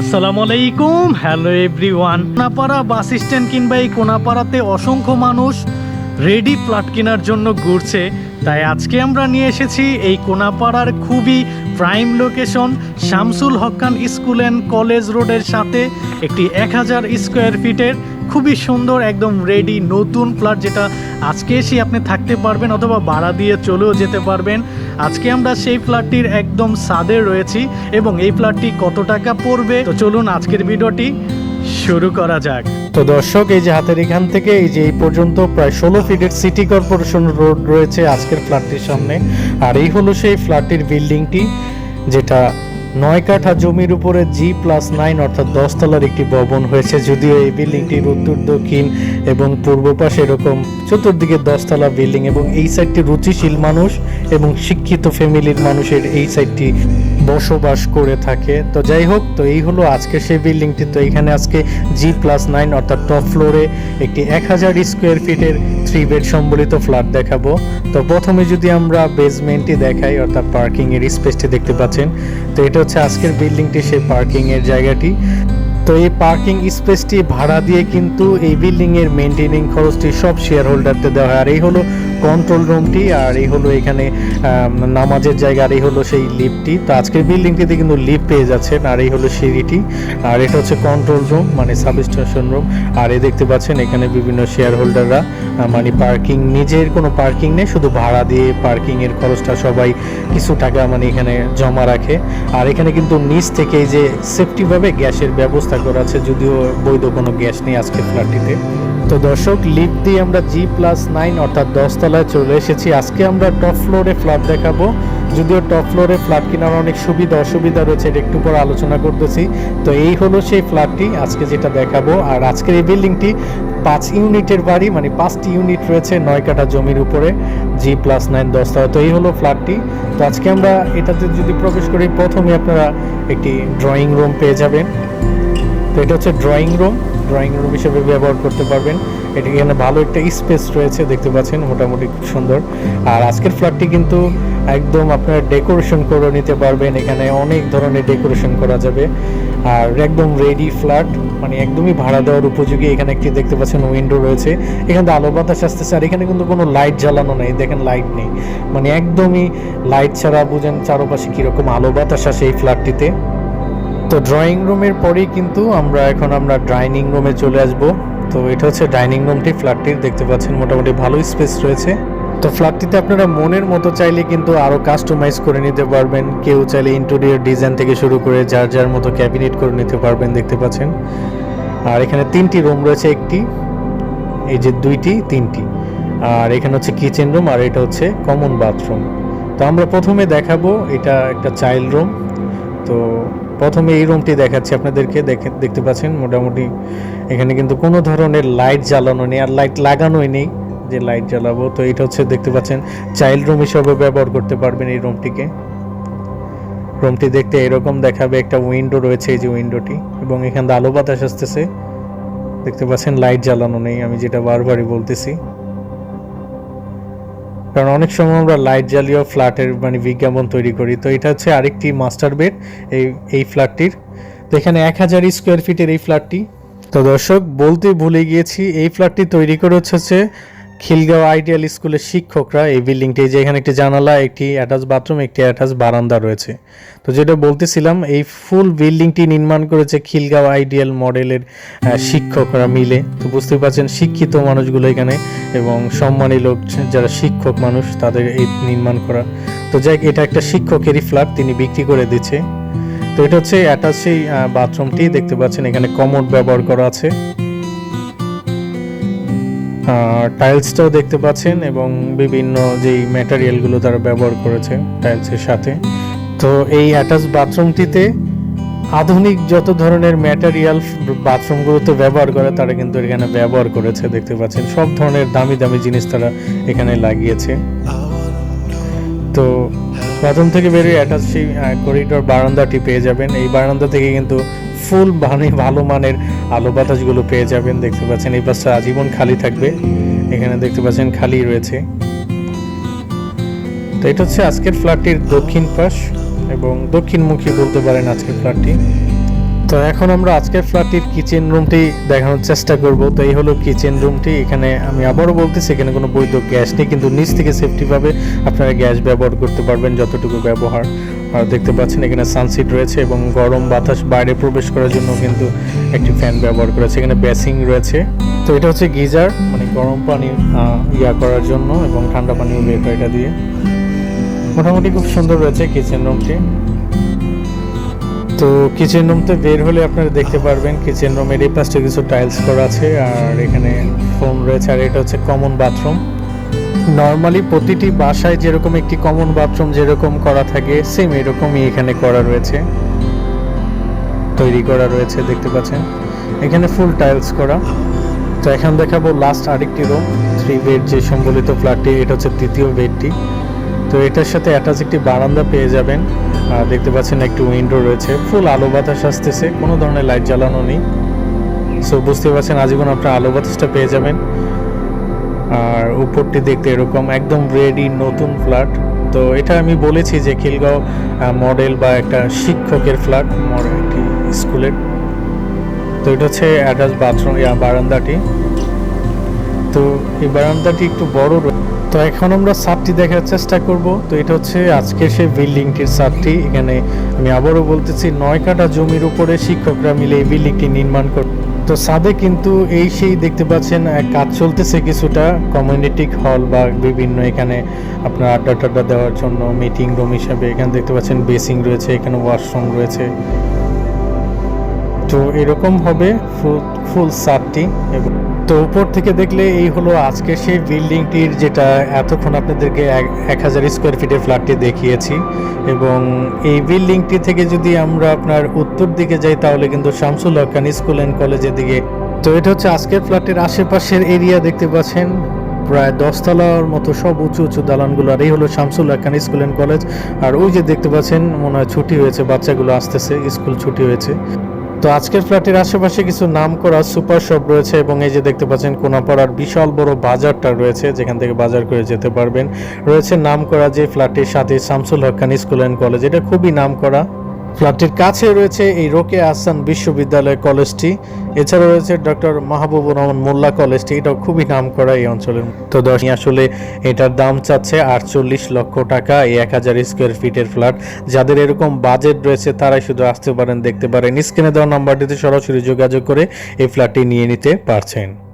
আসসালামু আলাইকুম hello everyone. Konapara bus stand কিংবা এই কোনাপাড়াতে অসংখ্য মানুষ রেডি ফ্ল্যাট কেনার জন্য ঘুরছে। তাই আজকে আমরা নিয়ে এসেছি এই কোনাপাড়ার খুবই prime location, Shamsul Hoque Khan school and college রোডের সাথে একটি এক হাজার স্কোয়ার ফিটের খুবই সুন্দর, একদম রেডি নতুন ফ্ল্যাট যেটা আজকে এসে আপনি থাকতে পারবেন অথবা ভাড়া দিয়ে চলেও যেতে পারবেন। আজকে আমরা সেই ফ্ল্যাটটির একদম সাদে রয়েছি এবং এই ফ্ল্যাটটি কত টাকা পড়বে? তো চলুন আজকের ভিডিওটি শুরু করা যাক। তো দর্শক, এই যে হাতের এখান থেকে, এই যে এই পর্যন্ত প্রায় ষোলো ফিটের সিটি কর্পোরেশন রোড রয়েছে আজকের ফ্ল্যাটটির সামনে। আর এই হলো সেই ফ্ল্যাটটির বিল্ডিংটি যেটা নয় কাঠা জমির উপরে জি প্লাস নাইন অর্থাৎ দশতলার একটি ভবন হয়েছে, যদিও এই বিল্ডিংটির উত্তর, দক্ষিণ এবং পূর্ব পাশে এরকম চতুর্দিকে দশতলা বিল্ডিং এবং এই সাইডটি রুচিশীল মানুষ এবং শিক্ষিত ফ্যামিলির মানুষের এই সাইডটি বসবাস করে থাকে। তো যাই হোক, তো এই হলো আজকে সেই বিল্ডিংটি। তো এখানে আজকে জি প্লাস নাইন অর্থাৎ টপ ফ্লোরে একটি এক হাজার স্কোয়ার ফিটের থ্রি বেড সম্বলিত ফ্ল্যাট দেখাবো। তো প্রথমে যদি আমরা বেসমেন্টটি দেখাই, অর্থাৎ পার্কিং এর স্পেসটি দেখতে পাচ্ছেন, তো এটা হচ্ছে আজকের বিল্ডিংটি সেই পার্কিং এর জায়গাটি। তো এই পার্কিং স্পেসটি ভাড়া দিয়ে কিন্তু এই বিল্ডিং এর মেনটেনিং খরচটি সব শেয়ার হোল্ডারদের দেওয়া হয়। আর এই হলো কন্ট্রোল রুমটি আর এই হলো এখানে নামাজের জায়গা, আর এই হলো সেই লিফটটি তো আজকের বিল্ডিংটিতে কিন্তু লিফট পেয়ে যাচ্ছেন, আর এই হলো সিঁড়িটি। আর এটা হচ্ছে কন্ট্রোল রুম মানে সাব স্টেশন রুম আর এই দেখতে পাচ্ছেন এখানে বিভিন্ন শেয়ার হোল্ডাররা মানে পার্কিং নিজের কোনো পার্কিং নেই, শুধু ভাড়া দিয়ে পার্কিং এর খরচটা সবাই কিছু টাকা মানে এখানে জমা রাখে। আর এখানে কিন্তু নিচ থেকে যে সেফটিভাবে গ্যাসের ব্যবস্থা করা আছে, যদিও বৈধ কোনো গ্যাস নেই আজকে ফ্ল্যাটটিতে তো দর্শক লিফট দিয়ে আমরা জি প্লাস নাইন অর্থাৎ দশতলায় চলে এসেছি। আজকে আমরা টপ ফ্লোরে ফ্ল্যাট দেখাবো। যদিও টপ ফ্লোরে ফ্ল্যাট কেনার অনেক সুবিধা, অসুবিধা রয়েছে, এটা একটু পরে আলোচনা করতেছি। তো এই হলো সেই ফ্ল্যাটটি আজকে যেটা দেখাবো। আর আজকের এই বিল্ডিংটি পাঁচ ইউনিটের বাড়ি মানে পাঁচটি ইউনিট রয়েছে নয় কাঠা জমির উপরে। জি প্লাস নাইন দশতলা তো এই হলো ফ্ল্যাটটি তো আজকে আমরা এটাতে যদি প্রবেশ করি, প্রথমে আপনারা একটি ড্রয়িং রুম পেয়ে যাবেন। এটা হচ্ছে ড্রয়িং রুম ড্রয়িং রুম হিসেবে ব্যবহার করতে পারবেন। এটা এখানে ভালো একটা স্পেস রয়েছে, দেখতে পাচ্ছেন, মোটামুটি খুব সুন্দর। আর আজকের ফ্ল্যাটটি কিন্তু একদম আপনারা ডেকোরেশন করে নিতে পারবেন। এখানে অনেক ধরনের ডেকোরেশন করা যাবে। আর একদম রেডি ফ্ল্যাট মানে একদমই ভাড়া দেওয়ার উপযোগী। এখানে একটি দেখতে পাচ্ছেন উইন্ডো রয়েছে। এখানে আলো বাতাস আসতেছে, আর এখানে কিন্তু কোনো লাইট জ্বালানো নেই। দেখেন লাইট নেই। মানে একদমই লাইট ছাড়া বুঝেন চারপাশে কীরকম আলো বাতাস আসে এই ফ্ল্যাটটিতে তো ড্রয়িং রুমের পরেই কিন্তু আমরা এখন আমরা ডাইনিং রুমে চলে আসব। তো এটা হচ্ছে ডাইনিং রুমটি ফ্ল্যাটটির দেখতে পাচ্ছেন মোটামুটি ভালো স্পেস রয়েছে। তো ফ্ল্যাটটিতে আপনারা মনের মতো চাইলে কিন্তু আরও কাস্টমাইজ করে নিতে পারবেন। কেউ চাইলে ইন্টেরিয়র ডিজাইন থেকে শুরু করে যার যার মতো ক্যাবিনেট করে নিতে পারবেন, দেখতে পাচ্ছেন। আর এখানে তিনটি রুম রয়েছে, একটি, এই যে দুইটি, তিনটি। আর এখানে হচ্ছে কিচেন রুম আর এটা হচ্ছে কমন বাথরুম তো আমরা প্রথমে দেখাবো, এটা একটা চাইল্ড রুম তো প্রথমে এই রুমটি দেখাচ্ছি আপনাদেরকে। দেখে দেখতে পাচ্ছেন, মোটামুটি এখানে কিন্তু কোনো ধরনের লাইট জ্বালানো নেই আর লাইট লাগানোই নেই যে লাইট জ্বালাবো। তো এটা হচ্ছে দেখতে পাচ্ছেন চাইল্ড রুম হিসাবে ব্যবহার করতে পারবেন এই রুমটিকে রুমটি দেখতে এরকম দেখাবে, একটা উইন্ডো রয়েছে এই যে উইন্ডোটি এবং এখান আলো বাতাস আসতেছে। দেখতে পাচ্ছেন লাইট জ্বালানো নেই, আমি যেটা বারবারই বলতেছি। কারণ অনেক সময় আমরা লাইট জ্বালিয়েও ফ্ল্যাটের মানে বিজ্ঞাপন তৈরি করি। তো এটা হচ্ছে আরেকটি মাস্টার বেড এই এই ফ্ল্যাটটির। তো এখানে এক হাজার স্কোয়ার ফিটের এই ফ্ল্যাটটি। তো দর্শক, বলতে ভুলে গিয়েছি, এই ফ্ল্যাটটি তৈরি করে হচ্ছে খিলগাঁও আইডিয়াল স্কুলের শিক্ষকরা এই বিল্ডিংটি যে এখানে একটি জানালা, একটি অ্যাটাচ বাথরুম, একটি অ্যাটাচ বারান্দা রয়েছে। তো যেটা বলতেছিলাম, এই ফুল বিল্ডিংটি নির্মাণ করেছে খিলগাঁও আইডিয়াল মডেলের শিক্ষকরা মিলে। তো বুঝতে পারছেন, শিক্ষিত মানুষগুলো এখানে এবং সম্মানী লোক যারা শিক্ষক মানুষ, তাদের এই নির্মাণ করা। তো যাই এটা একটা শিক্ষকেরই ফ্ল্যাট, তিনি বিক্রি করে দিচ্ছে। তো এটা হচ্ছে অ্যাটাচ সেই বাথরুমটি, দেখতে পাচ্ছেন এখানে কমোড ব্যবহার করা আছে। টাইলসটাও দেখতে পাচ্ছেন এবং বিভিন্ন যেই ম্যাটেরিয়ালগুলো তারা ব্যবহার করেছে টাইলসের সাথে। তো এই অ্যাটাচ বাথরুমটিতে আধুনিক যত ধরনের ম্যাটেরিয়াল বাথরুমগুলোতে ব্যবহার করে, তারা কিন্তু এখানে ব্যবহার করেছে, দেখতে পাচ্ছেন। সব ধরনের দামি দামি জিনিস তারা এখানে লাগিয়েছে। তো বাথরুম থেকে বেরিয়ে অ্যাটাচ সেই করিডোর বারান্দাটি পেয়ে যাবেন। এই বারান্দা থেকে কিন্তু ফুল মানে ভালো মানের আলো বাতাসগুলো পেয়ে যাবেন, দেখতে পাচ্ছেন এই পাশটা আজীবন খালি থাকবে। এখানে দেখতে পাচ্ছেন খালি রয়েছে। তো এটা হচ্ছে আজকের ফ্ল্যাটটির দক্ষিণ পাশ এবং দক্ষিণমুখী বলতে পারেন আজকের ফ্ল্যাটটি। তো এখন আমরা আজকের ফ্ল্যাটটির কিচেন রুমটি দেখানোর চেষ্টা করব। তো এই হলো কিচেন রুমটি। এখানে আমি আবারও বলতেছি, এখানে কোনো বৈধ গ্যাস নেই, কিন্তু নিচ থেকে সেফটিভাবে আপনারা গ্যাস ব্যবহার করতে পারবেন যতটুকু ব্যবহার। আর দেখতে পাচ্ছেন এখানে সানসিট রয়েছে এবং গরম বাতাস বাইরে প্রবেশ করার জন্য কিন্তু একটি ফ্যান ব্যবহার করেছে। এখানে বেসিং রয়েছে। তো এটা হচ্ছে গিজার মানে গরম পানি ইয়া করার জন্য এবং ঠান্ডা পানিও বের হয় এটা দিয়ে। মোটামুটি খুব সুন্দর রয়েছে কিচেন রুমটি তো কিচেন রুমতে বের হলে আপনারা দেখতে পারবেন কিচেন রুমের এই পাশে কিছু টাইলস করা আছে, আর এখানে ফোন রয়েছে, আর এটা হচ্ছে কমন বাথরুম নর্মালি প্রতিটি বাসায় যেরকম একটি কমন বাথরুম যেরকম করা থাকে সেম এরকমই এখানে করা রয়েছে। তৈরি করা রয়েছে, দেখতে পাচ্ছেন। এখানে ফুল টাইলস করা। তো এখন দেখাবো লাস্ট আরেকটি রুম থ্রি বেড যে সম্বলিত ফ্ল্যাটটি এটা হচ্ছে তৃতীয় বেডটি তো এটার সাথে অ্যাটাচ একটি বারান্দা পেয়ে যাবেন। আর দেখতে পাচ্ছেন একটি উইন্ডো রয়েছে। ফুল আলো বাতাস আসতেছে, কোনো ধরনের লাইট জ্বালানো নেই। সো বুঝতে পারছেন, আজীবন আপনার আলো বাতাসটা পেয়ে যাবেন। আর উপরটি দেখতে এরকম একদম রেডি নতুন ফ্ল্যাট তো এটা আমি বলেছি যে খিলগাঁও মডেল বা একটা শিক্ষকের ফ্ল্যাট একটি স্কুলের। তো এটা হচ্ছে অ্যাটাচ বাথরুম ইয়া, বারান্দাটি। তো এই বারান্দাটি একটু বড় তো এখন আমরা সাপটি দেখার চেষ্টা করব। তো এটা হচ্ছে আজকের সেই বিল্ডিংটির সাপটি এখানে আমি আবারও বলতেছি, নয় কাটা জমির উপরে শিক্ষকরা মিলে এই বিল্ডিংটি নির্মাণ কর তো সাদে কিন্তু এই সেই দেখতে পাচ্ছেন কাজ চলতেছে কিছুটা। কমিউনিটি হল বা বিভিন্ন এখানে আপনার আড্ডা টাড্ডা দেওয়ার জন্য মিটিং রুম হিসাবে এখানে দেখতে পাচ্ছেন বেসিং রয়েছে, এখানে ওয়াশরুম রয়েছে। তো এরকম হবে ফুল ফুল সাতটি তো উপর থেকে দেখলে এই হলো আজকে সেই বিল্ডিংটির যেটা এতক্ষণ আপনাদেরকে এক- হাজার স্কোয়ার ফিটের ফ্ল্যাটটি দেখিয়েছি এবং এই বিল্ডিংটি থেকে যদি আমরা আপনার উত্তর দিকে যাই তাহলে কিন্তু শামসুল হকান স্কুল অ্যান্ড কলেজের দিকে। তো এটা হচ্ছে আজকের ফ্ল্যাটের আশেপাশের এরিয়া দেখতে পাচ্ছেন। প্রায় দশতলার মতো সব উঁচু উঁচু দালানগুলো আর এই হলো Shamsul Hoque Khan school and college. আর ওই যে দেখতে পাচ্ছেন, মনে হয় ছুটি হয়েছে, বাচ্চাগুলো আসতেছে, স্কুল ছুটি হয়েছে। তো আজকের ফ্ল্যাটের আশেপাশে কিছু নাম করা সুপার শপ রয়েছে এবং এই যে দেখতে পাচ্ছেন কোনাপাড়ার বিশাল বড় বাজারটা রয়েছে, যেখান থেকে বাজার করে যেতে পারবেন। রয়েছে নাম করা যে ফ্ল্যাটের সাথে Shamsul Hoque Khan school and college, এটা খুবই নাম করা ফ্ল্যাটটির কাছে রয়েছে এই রোকে আহসান বিশ্ববিদ্যালয় কলেজটি। এছাড়া রয়েছে ডক্টর মাহবুবুর রহমান মোল্লা কলেজটি। এটাও খুবই নাম করা এই অঞ্চলের তো দশ আসলে এটার দাম চাচ্ছে আটচল্লিশ লক্ষ টাকা এই এক হাজার স্কোয়ার ফিটের ফ্ল্যাট। যাদের এরকম বাজেট রয়েছে, তারাই শুধু আসতে পারেন, দেখতে পারেন। স্ক্রিনে দেওয়া নাম্বারটিতে সরাসরি যোগাযোগ করে এই ফ্ল্যাটটি নিয়ে নিতে পারছেন।